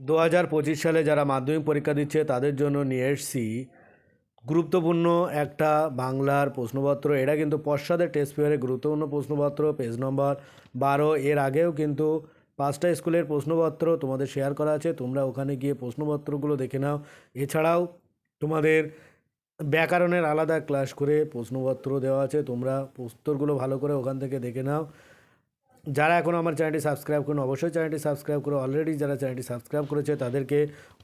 দু হাজার পঁচিশ সালে যারা মাধ্যমিক পরীক্ষা দিচ্ছে, তাদের জন্য নিয়ে এসছি গুরুত্বপূর্ণ একটা বাংলার প্রশ্নপত্র। এটা কিন্তু পশ্চাদের টেস্ট পেপারে গুরুত্বপূর্ণ প্রশ্নপত্র পেজ নম্বর বারো। এর আগেও কিন্তু পাঁচটা স্কুলের প্রশ্নপত্র তোমাদের শেয়ার করা আছে। তোমরা ওখানে গিয়ে প্রশ্নপত্রগুলো দেখে নাও। এছাড়াও তোমাদের ব্যাকরণের আলাদা ক্লাস করে প্রশ্নপত্র দেওয়া আছে। তোমরা উত্তরগুলো ভালো করে ওখান থেকে দেখে নাও। যারা এখনও আমার চ্যানেলটি সাবস্ক্রাইব করুন, অবশ্যই চ্যানেলটি সাবস্ক্রাইব করো অলরেডি যারা চ্যানেলটি সাবস্ক্রাইব করেছে, তাদেরকে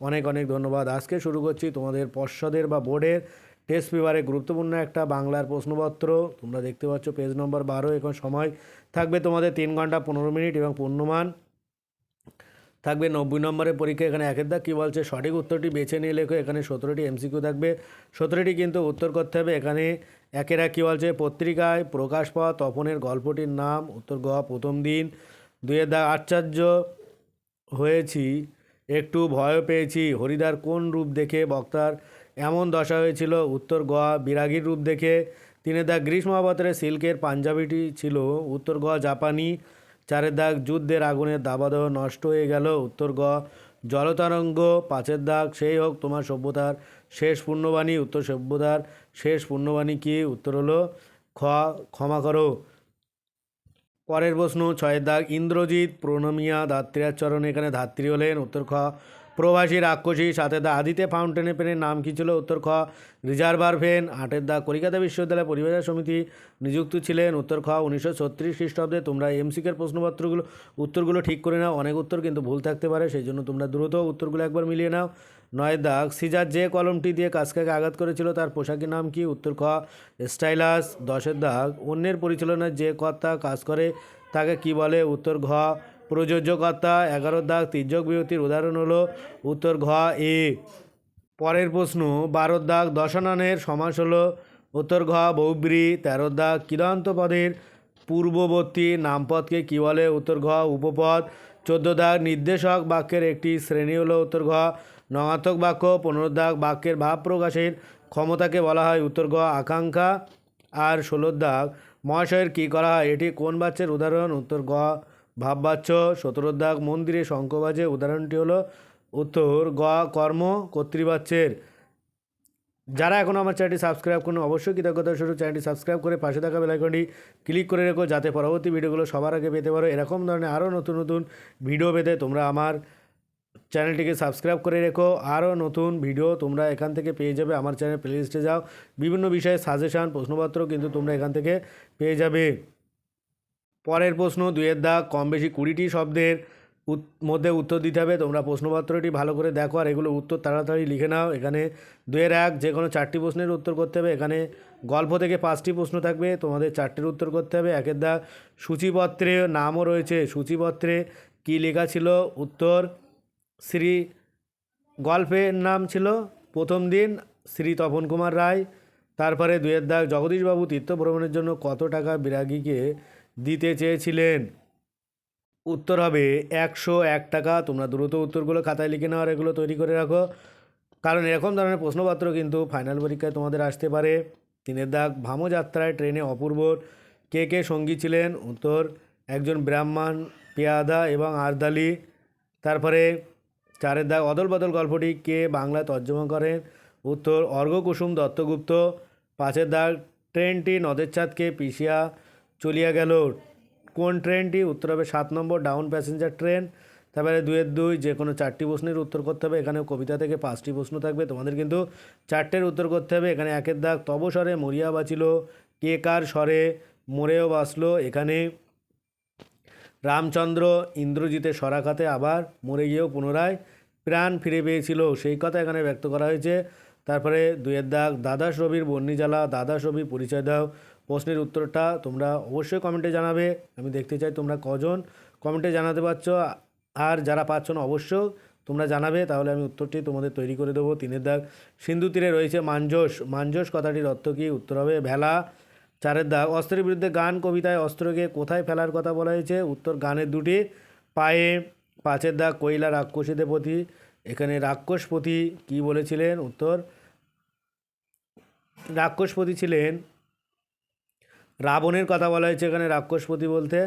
অনেক অনেক ধন্যবাদ। আজকে শুরু করছি তোমাদের পর্ষদের বা বোর্ডের টেস্ট পেপারে গুরুত্বপূর্ণ একটা বাংলার প্রশ্নপত্র। তোমরা দেখতে পাচ্ছ পেজ নম্বর বারো, এখন সময় থাকবে তোমাদের তিন ঘণ্টা পনেরো মিনিট এবং পূর্ণমান। থাকবে নব্বই নম্বরের পরীক্ষা এখানে একের দাগ। কী বলছে? সঠিক উত্তরটি বেছে নিয়ে লেখো। এখানে সতেরোটি এমসিকিউ থাকবে। সতেরোটি কিন্তু উত্তর করতে হবে। এখানে একের এক কী বলছে? পত্রিকায় প্রকাশ পাওয়া তপনের গল্পটির নাম। উত্তর গ প্রথম দিন। দুইয়ের দাগ, আশ্চর্য হয়েছি। একটু ভয় পেয়েছি। হরিদার কোন রূপ দেখে বক্তার এমন দশা হয়েছিল? উত্তর গ বিরাগীর রূপ দেখে। তিনের দাগ, গ্রীষ্ম সিল্কের পাঞ্জাবিটি ছিল। উত্তর গ জাপানি চারের দাগ যুদ্ধের আগুনে দাবাদহ নষ্ট হয়ে গেল। উত্তর গ, জলতরঙ্গ, পাঁচের দাগ সেই হোক, তোমার সভ্যতার শেষ পূর্ণবাণী। উত্তর সভ্যতার শেষ পূর্ণবাণী কি? উত্তর হলো খ, ক্ষমা করো। পরের প্রশ্ন, ছয়ের দাগ, ইন্দ্রজিৎ প্রণমিয়া ধাত্রীর চরণ এখানে ধাত্রী হলেন। উত্তর খ প্রবাসী রাক্ষসী সাতের দা আদিতে ফাউন্টেনে পেনের নাম কী ছিল? উত্তর খ, রিজার্ভার ফেন। আটের দা, কলিকাতা বিশ্ববিদ্যালয় পরিবেশ সমিতি নিযুক্ত ছিলেন। উত্তর খ, উনিশশো ছত্রিশ খ্রিস্টাব্দে তোমরা এমসিকের প্রশ্নপত্রগুলো, উত্তরগুলো ঠিক করে নাও। অনেক উত্তর কিন্তু ভুল থাকতে পারে সেই জন্য তোমরা দ্রুত উত্তরগুলো একবার মিলিয়ে নাও। নয়ের দাগ সিজার যে কলমটি দিয়ে কাজকাকে আঘাত করেছিল, তার পোশাকের নাম কি? উত্তর খ, স্টাইলাস। দশের দাগ অন্যের পরিচালনায় যে কর্তা কাজ করে, তাকে কি বলে? উত্তর ঘ প্রযোজ্যকর্তা এগারো দাগ তির্যক বিরতির উদাহরণ হলো উত্তর ঘ, এ। পরের প্রশ্ন, বারো দাগ দশাননের সমাস হলো উত্তর ঘ বৌব্রী তেরো দাগ কিরান্ত পদের পূর্ববর্তী নামপদকে কী বলে উত্তর ঘ, উপপদ। চোদ্দ দাগ নির্দেশক বাক্যের একটি শ্রেণি হলো উত্তর ঘ, নগাত্মক বাক্য। পনেরো দাগ বাক্যের ভাব প্রকাশের ক্ষমতাকে বলা হয় উত্তর ঘ, আকাঙ্ক্ষা। আর ষোলো দাগ মহাশয়ের কী করা হয়? এটি কোন বাচ্চের উদাহরণ? উত্তর গ ভাববাচ্য সতেরো মন্দিরে শঙ্খ বাজে উদাহরণটি হলো উত্তর, গ, কর্ম কর্তৃবাচ্যের যারা এখন আমার চ্যানেলটি সাবস্ক্রাইব করুন, অবশ্যই কৃতজ্ঞতা শুরু চ্যানেলটি সাবস্ক্রাইব করে পাশে থাকা বেলাইকনটি ক্লিক করে রেখো, যাতে পরবর্তী ভিডিওগুলো সবার আগে পেতে পারো। এরকম ধরনের আরও নতুন নতুন ভিডিও পেতে তোমরা আমার চ্যানেলটিকে সাবস্ক্রাইব করে রেখো। আরও নতুন ভিডিও তোমরা এখান থেকে পেয়ে যাবে। আমার চ্যানেল প্লেলিস্টে যাও। বিভিন্ন বিষয়ে সাজেশান, প্রশ্নপত্র কিন্তু তোমরা এখান থেকে পেয়ে যাবে। পরের প্রশ্ন দুয়ের দাগ কম বেশি কুড়িটি শব্দের মধ্যে উত্তর দিতে হবে। তোমরা প্রশ্নপত্রটি ভালো করে দেখো আর এগুলো উত্তর তাড়াতাড়ি লিখে নাও। এখানে দুয়ের এক, যে কোনো চারটি প্রশ্নের উত্তর করতে হবে। এখানে গল্প থেকে পাঁচটি প্রশ্ন থাকবে। তোমাদের চারটির উত্তর করতে হবে। একের দাগ সূচিপত্রে নামও রয়েছে। সূচিপত্রে কী লেখা ছিল? উত্তর, শ্রী গল্পের নাম ছিল প্রথম দিন, শ্রী তপন কুমার রায়। তারপরে দুয়ের দাগ জগদীশবাবু তীর্থ ভ্রমণের জন্য কত টাকা বিরাগীকে দিতে চেয়েছিলেন। উত্তর হবে একশো এক টাকা। তোমরা দ্রুত উত্তরগুলো খাতায় লিখে নাও আর এগুলো তৈরি করে রাখো। কারণ এরকম ধরনের প্রশ্নপত্র কিন্তু ফাইনাল পরীক্ষায় তোমাদের আসতে পারে। তিনের দাগ ভামযাত্রায় ট্রেনে অপূর্বর কে কে সঙ্গী ছিলেন? উত্তর, একজন ব্রাহ্মণ, পেয়াদা এবং আরদালি। তারপরে চারের দাগ অদল বদল গল্পটি কে বাংলা তর্জমা করেন? উত্তর অর্ঘকুসুম দত্তগুপ্ত। পাঁচের দাগ, ট্রেনটি নদের চাঁদকে পিছিয়া চলিয়া গেল। কোন ট্রেনটি? উত্তর হবে সাত নম্বর ডাউন প্যাসেঞ্জার ট্রেন। তারপরে দুয়ের দুই, যে কোনো চারটি প্রশ্নের উত্তর করতে হবে। এখানে কবিতা থেকে পাঁচটি প্রশ্ন থাকবে। তোমাদের কিন্তু চারটের উত্তর করতে হবে। এখানে একের দাগ, তব স্বরে মরিয়া বাঁচিল। কে কার স্বরে মরেও বাঁচলো? এখানে রামচন্দ্র ইন্দ্রজিতের সরাখাতে আবার মরে গিয়েও পুনরায় প্রাণ ফিরে পেয়েছিল। সেই কথা এখানে ব্যক্ত করা হয়েছে। তারপরে দুয়ের দাগ দাদাস রবির বন্যিজ্বালা দাদাস রবি পরিচয় দাও। প্রশ্নের উত্তরটা তোমরা অবশ্যই কমেন্টে জানাবে। আমি দেখতে চাই তোমরা কজন কমেন্টে জানাতে পারছ। আর যারা পাচ্ছ না অবশ্য তোমরা জানাবে, তাহলে আমি উত্তরটি তোমাদের তৈরি করে দেবো তিনের দাগ। সিন্ধু তীরে রয়েছে মাঞ্জস মাঞ্জস কথাটির অর্থ কী? উত্তর হবে ভেলা। চারের দাগ। অস্ত্রের বিরুদ্ধে গান কবিতায় অস্ত্রকে কোথায় ফেলার কথা বলা হয়েছে? উত্তর গানের দুটি পায়ে। পাঁচের দাগ, কৈলা রাক্ষসীদের প্রতি। এখানে রাক্ষসপতি কি বলেছিলেন? উত্তর, রাক্ষসপতি ছিলেন রাবণের কথা বলা হয়েছে এখানে, রাক্ষসপতি বলতে।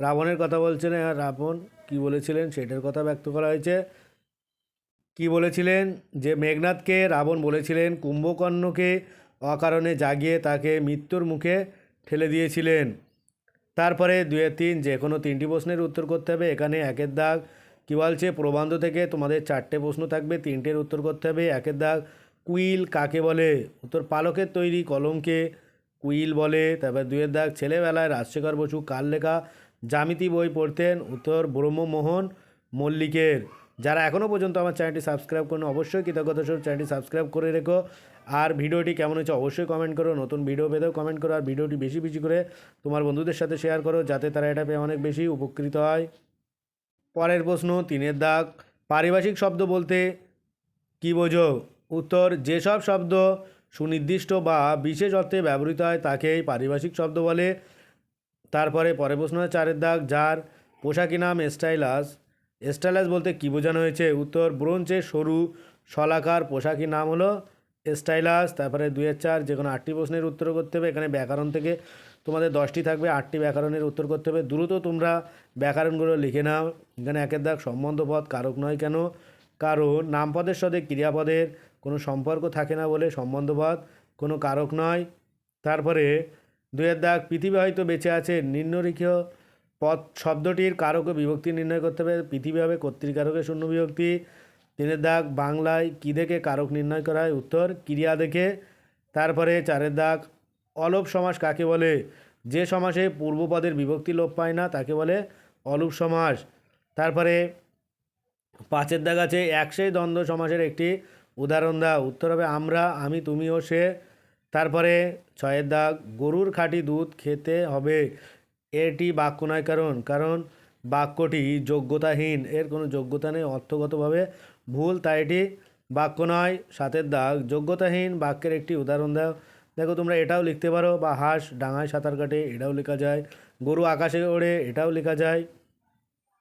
রাবণের কথা বলছেন আর রাবণ কি বলেছিলেন সেটার কথা ব্যক্ত করা হয়েছে। কি বলেছিলেন? যে মেঘনাথকে রাবণ বলেছিলেন, কুম্ভকর্ণকে অকারণে জাগিয়ে তাকে মৃত্যুর মুখে ঠেলে দিয়েছিলেন। তারপরে দুয়ের তিন, যে কোনো তিনটি প্রশ্নের উত্তর করতে হবে। এখানে একের দাগ কী বলছে? প্রবন্ধ থেকে তোমাদের চারটে প্রশ্ন থাকবে, তিনটের উত্তর করতে হবে। একের দাগ কুইল কাকে বলে? উত্তর পালকের তৈরি, কলমকে কুইল বলে, তারপর দুয়ের দাগ, ছেলেবেলায় রাজশেখর বসু কার লেখা? জ্যামিতি বই পড়তেন, উত্তর ব্রহ্মমোহন মল্লিকের। যারা এখনও পর্যন্ত আমার চ্যানেলটি সাবস্ক্রাইব করেন অবশ্যই কৃতজ্ঞতা স্বরূপ চ্যানেলটি সাবস্ক্রাইব করে রেখো। আর ভিডিওটি কেমন হয়েছে অবশ্যই কমেন্ট করো, নতুন ভিডিও পেতেও কমেন্ট করো, আর ভিডিওটি বেশি বেশি করে তোমার বন্ধুদের সাথে শেয়ার করো, যাতে তারা এটা পেয়ে অনেক বেশি উপকৃত হয়। পরের প্রশ্ন, তিনের দাগ, পারিভাষিক শব্দ বলতে কী বোঝো? উত্তর, যেসব শব্দ সুনির্দিষ্ট বা বিশেষ অর্থে ব্যবহৃত হয় তাকেই পারিভাষিক শব্দ বলে। তারপরে পরের প্রশ্ন চারের দাগ, যার পোশাকি নাম স্টাইলাস। স্টাইলাস বলতে কী বোঝানো হয়েছে? উত্তর ব্রোঞ্চের সরু শলাকার পোশাকি নাম হলো স্টাইলাস। তারপরে দুয়ের চার, যে কোনো আটটি প্রশ্নের উত্তর করতে হবে। এখানে ব্যাকরণ থেকে তোমাদের দশটি থাকবে, আটটি ব্যাকরণের উত্তর করতে হবে। দ্রুত তোমরা ব্যাকরণগুলো লিখে নাও। এখানে একের দাগ, সম্বন্ধপদ, কারক নয় কেন? কারণ নামপদের সাথে ক্রিয়াপদের কোনো সম্পর্ক থাকে না বলে সম্বন্ধপদ কোনো কারক নয়। তারপরে দুয়ের দাগ পৃথিবী হয়তো বেঁচে আছে নিম্নলিখিত পদ শব্দটির কারক বিভক্তি নির্ণয় করতে হবে। পৃথিবী হবে কর্তৃকারকের শূন্য বিভক্তি। তিনের দাগ বাংলায় কী দেখে কারক নির্ণয় করা হয়? উত্তর, ক্রিয়া দেখে। তারপরে চারের দাগ, অলোপ সমাস কাকে বলে? যে সমাসে পূর্বপদের বিভক্তি লোপ পায় না তাকে বলে অলুপ সমাস। তারপরে পাঁচের দাগ আছে একসেই দ্বন্দ্ব সমাসের একটি উদাহরণ দাও। উত্তর হবে, আমরা, আমি, তুমি ও সে। তারপরে ছয়ের দাগ, গরুর খাঁটি দুধ খেতে হবে। এটি বাক্য নয় কারণ কারণ বাক্যটি যোগ্যতাহীন। এর কোনো যোগ্যতা নেই অর্থগতভাবে। ভুল, তাই এটি বাক্য নয়। সাতের দাগ, যোগ্যতাহীন বাক্যের একটি উদাহরণ দাও। দেখো, তোমরা এটাও লিখতে পারো, বা হাঁস, ডাঙায় সাঁতার কাটে, এটাও লেখা যায়। গরু আকাশে ওড়ে, এটাও লেখা যায়।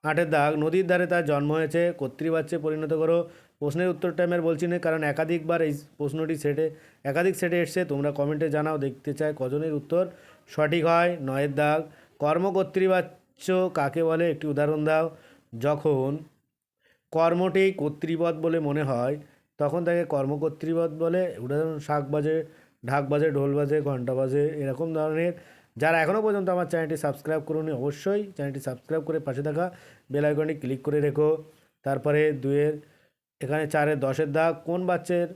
আটের দাগ। নদীর ধারে তার জন্ম হয়েছে। কর্তৃবাচ্যে পরিণত করো। প্রশ্নের উত্তর টাইমের বলছি না, কারণ একাধিকবার এই প্রশ্নটি সেটে, একাধিক সেটে এসছে। তোমরা কমেন্টে জানাও, দেখতে চাই কজনের উত্তর। সঠিক হয়, নয়ের দাগ। কর্মকর্তৃবাচ্য কাকে বলে? একটি উদাহরণ দাও। যখন কর্মটি কর্তৃপদ বলে মনে হয়, তখন তাকে কর্মকর্তৃপদ বলে। উদাহরণ, শাক বাজে, ঢাক বাজে, ঢোল বাজে ঘণ্টা বাজে, এরকম ধরনের যারা এখনও পর্যন্ত আমার চ্যানেলটি সাবস্ক্রাইব করুন, অবশ্যই চ্যানেলটি সাবস্ক্রাইব করে পাশে থাকা বেল আইকনটি ক্লিক করে রেখো। তারপরে দুয়ের এখানে চারের, দশের দাগ, কোন বাচ্চার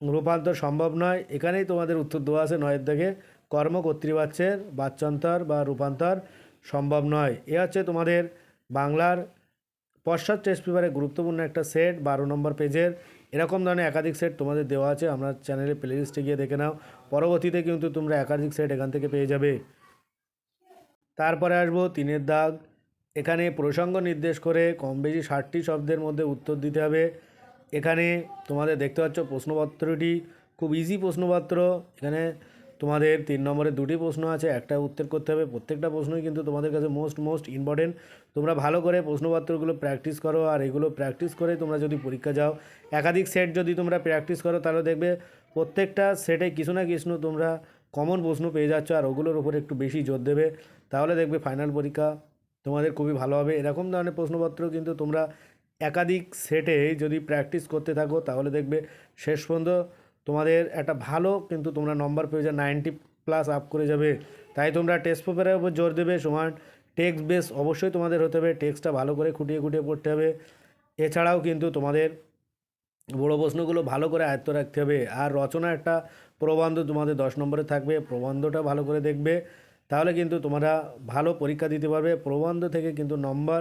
রূপান্তর সম্ভব নয়, এখানেই তোমাদের উত্তর দেওয়া আছে নয়ের দাগে, কর্ম কর্তৃবাচ্যের বাচ্চান্তর বা রূপান্তর সম্ভব নয়। এ হচ্ছে তোমাদের বাংলার পশ্চাৎ টেস্ট পেপারে গুরুত্বপূর্ণ একটা সেট, বারো নম্বর পেজের। এরকম ধরনের একাধিক সেট তোমাদের দেওয়া আছে, আমরা চ্যানেলে প্লেলিস্টে গিয়ে দেখে নাও। পরবর্তীতে কিন্তু তোমরা একাধিক সেট এখান থেকে পেয়ে যাবে। তারপরে আসব তিনের দাগ। এখানে প্রসঙ্গ নির্দেশ করে কম বেশি ষাটটি শব্দের মধ্যে উত্তর দিতে হবে। এখানে তোমাদের দেখতে পাচ্ছ প্রশ্নপত্রটি। খুব ইজি প্রশ্নপত্র। এখানে তোমাদের তিন নম্বরে দুটি প্রশ্ন আছে, একটা উত্তর করতে হবে, প্রত্যেকটা প্রশ্নই কিন্তু তোমাদের কাছে মোস্ট মোস্ট ইম্পর্টেন্ট তোমরা ভালো করে প্রশ্নপত্রগুলো প্র্যাকটিস করো আর এগুলো প্র্যাকটিস করে তোমরা যদি পরীক্ষা যাও, একাধিক সেট যদি তোমরা প্র্যাকটিস করো, তাহলে দেখবে প্রত্যেকটা সেটে কিছু না কিছু তোমরা কমন প্রশ্ন পেয়ে যাচ্ছ আর ওগুলোর উপরে একটু বেশি জোর দেবে। তাহলে দেখবে ফাইনাল পরীক্ষা তোমাদের খুবই ভালো হবে। এরকম ধরনের প্রশ্নপত্র কিন্তু তোমরা একাধিক সেটে যদি প্র্যাকটিস করতে থাকো, তাহলে দেখবে শেষ পর্যন্ত তোমাদের একটা ভালো কিন্তু তোমরা নম্বর পেয়ে যাবে নাইনটি প্লাস আপ করে যাবে। তাই তোমরা টেক্সট পেপারের উপর জোর দেবে, সমান টেক্সট বেস অবশ্যই তোমাদের হতে হবে। টেক্সটটা ভালো করে খুঁটিয়ে খুঁটিয়ে পড়তে হবে। এছাড়াও কিন্তু তোমাদের বড় প্রশ্নগুলো ভালো করে আয়ত্ত রাখতে হবে। আর রচনা একটা প্রবন্ধ তোমাদের দশ নম্বরে থাকবে, প্রবন্ধটা ভালো করে দেখবে। তাহলে কিন্তু তোমরা ভালো পরীক্ষা দিতে পারবে। প্রবন্ধ থেকে কিন্তু নম্বর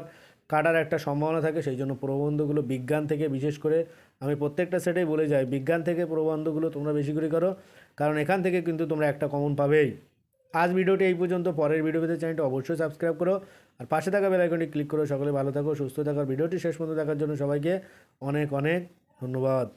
কাটার একটা সম্ভাবনা থাকে, সেই জন্য প্রবন্ধগুলো বিজ্ঞান থেকে, বিশেষ করে আমি প্রত্যেকটা সেটেই বলে যাই, বিজ্ঞান থেকে প্রবন্ধগুলো তোমরা বেশি করে করো, কারণ এখান থেকে কিন্তু তোমরা একটা কমন পাবেই। আজ ভিডিওটি এই পর্যন্ত, পরের ভিডিও পেতে চ্যানেলটি অবশ্যই সাবস্ক্রাইব করো, আর পাশে থাকা বেলাইকনটি ক্লিক করো, সকলে ভালো থাকো, সুস্থ থাকার ভিডিওটি শেষ পর্যন্ত দেখার জন্য সবাইকে অনেক অনেক ধন্যবাদ।